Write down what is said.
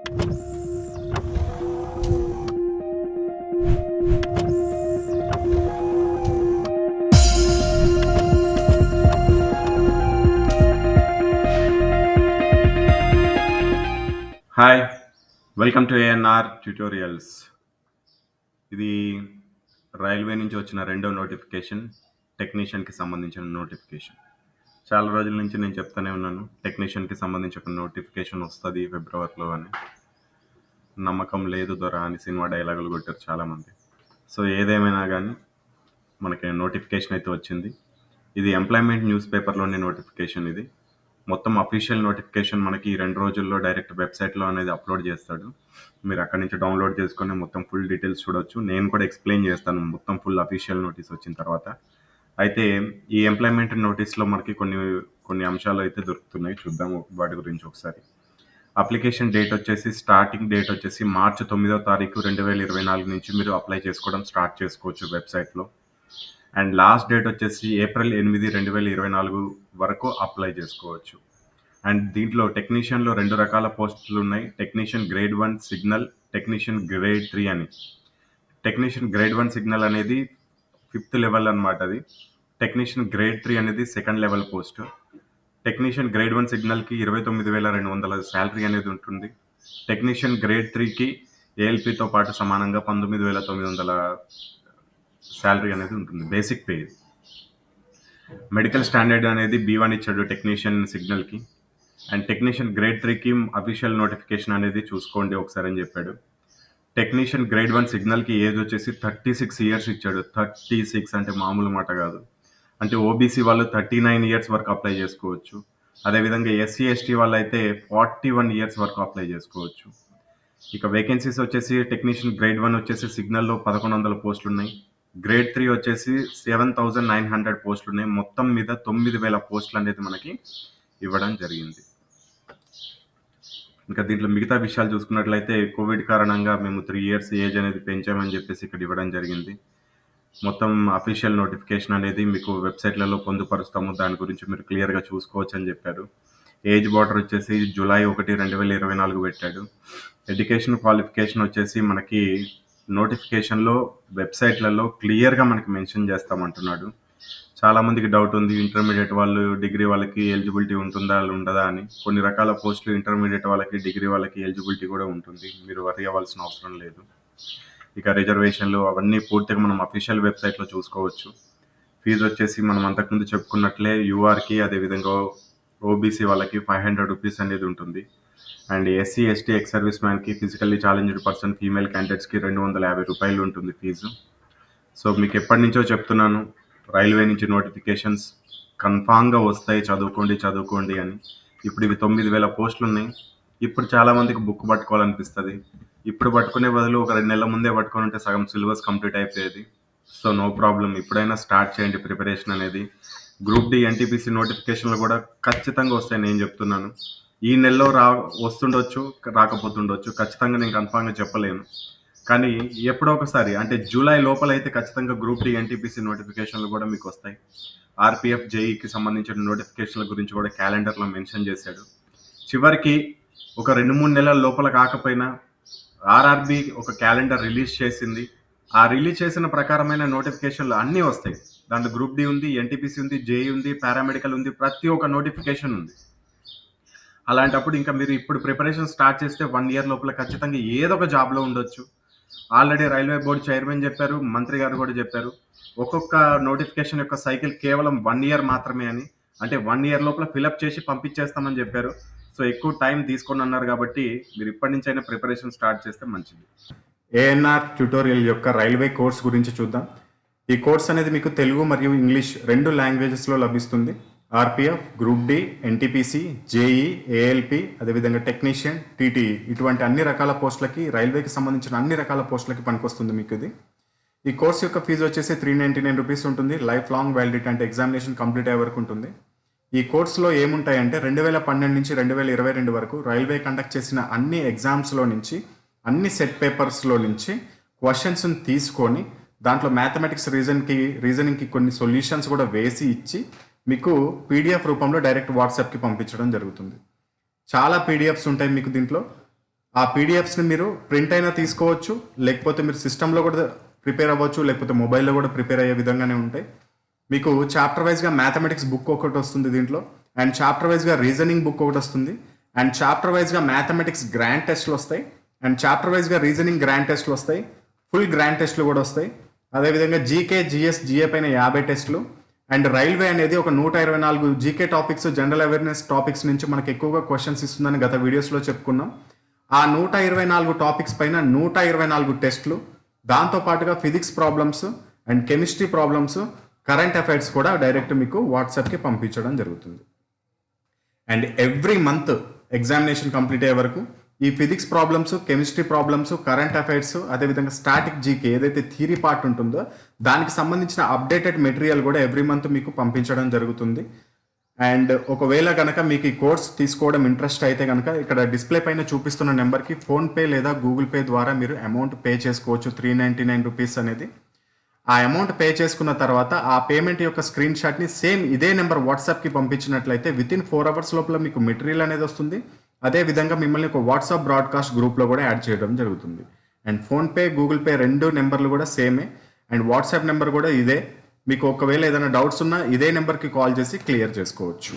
Hi welcome to ANR tutorials ఇది railway నుంచి వచ్చిన రెండో నోటిఫికేషన్ టెక్నీషియన్కి సంబంధించిన నోటిఫికేషన్ చాలా రోజుల నుంచి నేను చెప్తానే ఉన్నాను. టెక్నీషియన్కి సంబంధించి ఒక నోటిఫికేషన్ వస్తుంది ఫిబ్రవరిలో అని. నమ్మకం లేదు దొర అని సినిమా డైలాగులు కొట్టారు చాలామంది. సో ఏదేమైనా కానీ మనకి నోటిఫికేషన్ అయితే వచ్చింది. ఇది ఎంప్లాయ్మెంట్ న్యూస్ పేపర్లోని నోటిఫికేషన్ ఇది. మొత్తం అఫీషియల్ నోటిఫికేషన్ మనకి ఈ రెండు రోజుల్లో డైరెక్ట్ వెబ్సైట్లో అనేది అప్లోడ్ చేస్తాడు. మీరు అక్కడి నుంచి డౌన్లోడ్ చేసుకొని మొత్తం ఫుల్ డీటెయిల్స్ చూడొచ్చు. నేను కూడా ఎక్స్ప్లెయిన్ చేస్తాను మొత్తం ఫుల్ అఫీషియల్ నోటీస్ వచ్చిన తర్వాత. అయితే ఈ ఎంప్లాయ్మెంట్ నోటీస్లో మనకి కొన్ని కొన్ని అంశాలు అయితే దొరుకుతున్నాయి. చూద్దాం వాటి గురించి ఒకసారి. అప్లికేషన్ డేట్ వచ్చేసి స్టార్టింగ్ డేట్ వచ్చేసి మార్చి తొమ్మిదో తారీఖు రెండు వేల ఇరవై నాలుగు నుంచి మీరు అప్లై చేసుకోవడం స్టార్ట్ చేసుకోవచ్చు వెబ్సైట్లో అండ్ లాస్ట్ డేట్ వచ్చేసి ఏప్రిల్ ఎనిమిది రెండు వేల ఇరవై నాలుగు వరకు అప్లై చేసుకోవచ్చు. అండ్ దీంట్లో టెక్నీషియన్లో రెండు రకాల పోస్టులు ఉన్నాయి. Technician grade one signal technician grade three అని. టెక్నీషియన్ గ్రేడ్ వన్ సిగ్నల్ అనేది ఫిఫ్త్ లెవెల్ అనమాట అది. టెక్నీషియన్ గ్రేడ్ త్రీ అనేది second level post. Technician grade one సిగ్నల్కి ఇరవై తొమ్మిది వేల రెండు వందల శాలరీ అనేది ఉంటుంది. టెక్నీషియన్ గ్రేడ్ త్రీకి ఏఎల్పితో పాటు సమానంగా పంతొమ్మిది వేల తొమ్మిది వందల శాలరీ అనేది ఉంటుంది బేసిక్ పే. మెడికల్ స్టాండర్డ్ అనేది బీ వన్ ఇచ్చాడు టెక్నీషియన్ సిగ్నల్కి. అండ్ టెక్నీషియన్ గ్రేడ్ త్రీకి అఫీషియల్ నోటిఫికేషన్ అనేది చూసుకోండి ఒకసారి అని చెప్పాడు. టెక్నీషియన్ గ్రేడ్ వన్ సిగ్నల్కి ఏజ్ వచ్చేసి థర్టీ సిక్స్ ఇయర్స్ ఇచ్చాడు. థర్టీ సిక్స్ అంటే మామూలు మాట కాదు. అంటే ఓబీసీ వాళ్ళు థర్టీ నైన్ ఇయర్స్ వరకు అప్లై చేసుకోవచ్చు. అదేవిధంగా ఎస్సీ ఎస్టీ వాళ్ళు అయితే ఫార్టీ వన్ ఇయర్స్ వరకు అప్లై చేసుకోవచ్చు. ఇక వేకెన్సీస్ వచ్చేసి టెక్నీషియన్ గ్రేడ్ వన్ వచ్చేసి సిగ్నల్లో పదకొండు వందల పోస్టులు ఉన్నాయి గ్రేడ్ త్రీ వచ్చేసి సెవెన్ థౌజండ్ నైన్ హండ్రెడ్ పోస్టులు ఉన్నాయి మొత్తం మీద తొమ్మిది వేల పోస్టులు అనేది మనకి ఇవ్వడం జరిగింది. ఇంకా దీంట్లో మిగతా విషయాలు చూసుకున్నట్లయితే కోవిడ్ కారణంగా మేము త్రీ ఇయర్స్ ఏజ్ అనేది పెంచామని చెప్పేసి ఇక్కడ ఇవ్వడం జరిగింది. మొత్తం అఫీషియల్ నోటిఫికేషన్ అనేది మీకు వెబ్సైట్లలో పొందుపరుస్తాము. దాని గురించి మీరు క్లియర్గా చూసుకోవచ్చు అని చెప్పారు. ఏజ్ బార్డర్ వచ్చేసి జూలై ఒకటి రెండు వేల ఇరవై నాలుగు పెట్టాడు. ఎడ్యుకేషన్ క్వాలిఫికేషన్ వచ్చేసి మనకి నోటిఫికేషన్లో వెబ్సైట్లలో క్లియర్గా మనకి మెన్షన్ చేస్తామంటున్నాడు. చాలామందికి డౌట్ ఉంది ఇంటర్మీడియట్ వాళ్ళు డిగ్రీ వాళ్ళకి ఎలిజిబిలిటీ ఉంటుందా ఉండదా అని. కొన్ని రకాల పోస్టులు ఇంటర్మీడియట్ వాళ్ళకి డిగ్రీ వాళ్ళకి ఎలిజిబిలిటీ కూడా ఉంటుంది. మీరు వరి అవ్వాల్సిన అవసరం లేదు. ఇక రిజర్వేషన్లు అవన్నీ పూర్తిగా మనం అఫీషియల్ వెబ్సైట్లో చూసుకోవచ్చు. ఫీజు వచ్చేసి మనం అంతకుముందు చెప్పుకున్నట్లే యూఆర్కి అదేవిధంగా ఓబీసీ వాళ్ళకి ఫైవ్ హండ్రెడ్ రూపీస్ అనేది ఉంటుంది. And SC ST ex service మ్యాన్కి physically challenged person female క్యాండిడేట్స్కి రెండు వందల యాభై రూపాయలు ఉంటుంది ఫీజు సో మీకు ఎప్పటి నుంచో చెప్తున్నాను రైల్వే నుంచి నోటిఫికేషన్స్ కన్ఫామ్గా వస్తాయి చదువుకోండి చదువుకోండి అని. ఇప్పుడు ఇవి తొమ్మిది వేల పోస్టులు ఉన్నాయి ఇప్పుడు చాలామందికి బుక్ పట్టుకోవాలనిపిస్తుంది. ఇప్పుడు పట్టుకునే బదులు ఒక రెండు నెలల ముందే పట్టుకొని ఉంటే సగం సిలబస్ కంప్లీట్ అయిపోయేది. So no problem. ఇప్పుడైనా స్టార్ట్ చేయండి ప్రిపరేషన్ అనేది. గ్రూప్ డి ఎన్టీపీసీ నోటిఫికేషన్లు కూడా ఖచ్చితంగా వస్తాయి నేను చెప్తున్నాను. ఈ నెలలో రా వస్తుండొచ్చు రాకపోతుండొచ్చు. ఖచ్చితంగా నేను కన్ఫామ్గా చెప్పలేను. కానీ ఎప్పుడో ఒకసారి అంటే జూలై లోపల అయితే ఖచ్చితంగా గ్రూప్ డి ఎన్టీపీసీ నోటిఫికేషన్లు కూడా మీకు వస్తాయి. ఆర్పిఎఫ్ జేఈకి సంబంధించిన నోటిఫికేషన్ల గురించి కూడా క్యాలెండర్లో మెన్షన్ చేశాడు. చివరికి ఒక రెండు మూడు నెలల లోపల కాకపోయినా ఆర్ఆర్బి ఒక క్యాలెండర్ రిలీజ్ చేసింది. ఆ రిలీజ్ చేసిన ప్రకారమైన నోటిఫికేషన్లు అన్నీ వస్తాయి. దాంట్లో గ్రూప్ డి ఉంది ఎన్టీపీసీ ఉంది జేఈ ఉంది పారామెడికల్ ఉంది ప్రతి ఒక్క నోటిఫికేషన్ ఉంది. అలాంటప్పుడు ఇంకా మీరు ఇప్పుడు ప్రిపరేషన్ స్టార్ట్ చేస్తే వన్ ఇయర్ లోపల ఖచ్చితంగా ఏదో ఒక జాబ్లో ఉండొచ్చు. ఆల్రెడీ రైల్వే బోర్డు చైర్మన్ చెప్పారు మంత్రి గారు కూడా చెప్పారు. ఒక్కొక్క నోటిఫికేషన్ యొక్క సైకిల్ కేవలం వన్ ఇయర్ మాత్రమే అని అంటే వన్ ఇయర్ లోపల ఫిలప్ చేసి పంపించేస్తామని చెప్పారు. సో ఎక్కువ టైం తీసుకొని అన్నారు కాబట్టి మీరు ఇప్పటి నుంచి అయినా ప్రిపరేషన్ స్టార్ట్ చేస్తే మంచిది. ఏఎన్ఆర్ ట్యూటోరియల్ యొక్క రైల్వే కోర్స్ గురించి చూద్దాం. ఈ కోర్స్ అనేది మీకు తెలుగు మరియు ఇంగ్లీష్ రెండు లాంగ్వేజెస్లో లభిస్తుంది. RPF group D NTPC JE ALP అదేవిధంగా టెక్నీషియన్ టీటీఈ ఇటువంటి అన్ని రకాల పోస్టులకి రైల్వేకి సంబంధించిన అన్ని రకాల పోస్టులకి పనికొస్తుంది మీకు ఇది. ఈ కోర్స్ యొక్క ఫీజు వచ్చేసి త్రీ నైంటీ నైన్ రూపీస్ ఉంటుంది. లైఫ్ లాంగ్ వ్యాలిడిటీ అంటే ఎగ్జామినేషన్ కంప్లీట్ అయ్యే వరకు ఉంటుంది. ఈ కోర్సులో ఏముంటాయంటే రెండు వేల పన్నెండు నుంచి రెండు వేల ఇరవై రెండు వరకు రైల్వే కండక్ట్ చేసిన అన్ని ఎగ్జామ్స్లో నుంచి అన్ని సెట్ పేపర్స్లో నుంచి క్వశ్చన్స్ని తీసుకొని దాంట్లో మ్యాథమెటిక్స్ రీజన్కి రీజనింగ్కి కొన్ని సొల్యూషన్స్ కూడా వేసి ఇచ్చి మీకు పీడిఎఫ్ రూపంలో డైరెక్ట్ వాట్సాప్కి పంపించడం జరుగుతుంది. చాలా పీడిఎఫ్స్ ఉంటాయి మీకు దీంట్లో. ఆ పీడిఎఫ్స్ని మీరు ప్రింట్ అయినా తీసుకోవచ్చు లేకపోతే మీరు సిస్టంలో కూడా ప్రిపేర్ అవ్వచ్చు లేకపోతే మొబైల్లో కూడా ప్రిపేర్ అయ్యే విధంగానే ఉంటాయి. మీకు చాప్టర్ వైజ్గా మ్యాథమెటిక్స్ బుక్ ఒకటి వస్తుంది దీంట్లో అండ్ చాప్టర్ వైజ్గా రీజనింగ్ బుక్ ఒకటి వస్తుంది అండ్ చాప్టర్ వైజ్గా మ్యాథమెటిక్స్ గ్రాండ్ టెస్ట్లు వస్తాయి అండ్ చాప్టర్ వైజ్గా రీజనింగ్ గ్రాండ్ టెస్ట్లు వస్తాయి ఫుల్ గ్రాండ్ టెస్ట్లు కూడా వస్తాయి. అదేవిధంగా జీకే జిఎస్ జిఏ పైన యాభై టెస్టులు అండ్ రైల్వే అనేది ఒక నూట ఇరవై నాలుగు GK topics general awareness topics నుంచి మనకు ఎక్కువగా క్వశ్చన్స్ ఇస్తుందని గత వీడియోస్లో చెప్పుకున్నాం. ఆ నూట ఇరవై నాలుగు టాపిక్స్ పైన నూట ఇరవై నాలుగు టెస్ట్లు దాంతో పాటుగా physics problems and chemistry problems current affairs కూడా డైరెక్ట్ మీకు వాట్సాప్కి పంపించడం జరుగుతుంది. And every month examination complete అయ్యే వరకు ఈ physics problems chemistry problems current affairs అదేవిధంగా స్టాటిక్ జీకే ఏదైతే థీరీ పార్ట్ ఉంటుందో దానికి సంబంధించిన అప్డేటెడ్ మెటీరియల్ కూడా ఎవ్రీ మంత్ మీకు పంపించడం జరుగుతుంది. అండ్ ఒకవేళ కనుక మీకు ఈ కోర్స్ తీసుకోవడం ఇంట్రెస్ట్ అయితే కనుక ఇక్కడ డిస్ప్లే పైన చూపిస్తున్న నెంబర్కి ఫోన్పే లేదా గూగుల్ పే ద్వారా మీరు అమౌంట్ పే చేసుకోవచ్చు. త్రీ నైంటీ నైన్ రూపీస్ అనేది. ఆ అమౌంట్ పే చేసుకున్న తర్వాత ఆ పేమెంట్ యొక్క స్క్రీన్ షాట్ని సేమ్ ఇదే నెంబర్ వాట్సాప్కి పంపించినట్లయితే విత్ ఇన్ ఫోర్ అవర్స్ లోపల మీకు మెటీరియల్ అనేది వస్తుంది. అదే విధంగా మిమ్మల్ని ఒక వాట్సాప్ బ్రాడ్కాస్ట్ గ్రూప్లో కూడా యాడ్ చేయడం జరుగుతుంది. అండ్ ఫోన్పే గూగుల్ పే రెండు నెంబర్లు కూడా సేమే అండ్ వాట్సాప్ నెంబర్ కూడా ఇదే. మీకు ఒకవేళ ఏదైనా డౌట్స్ ఉన్నా ఇదే నెంబర్కి కాల్ చేసి క్లియర్ చేసుకోవచ్చు.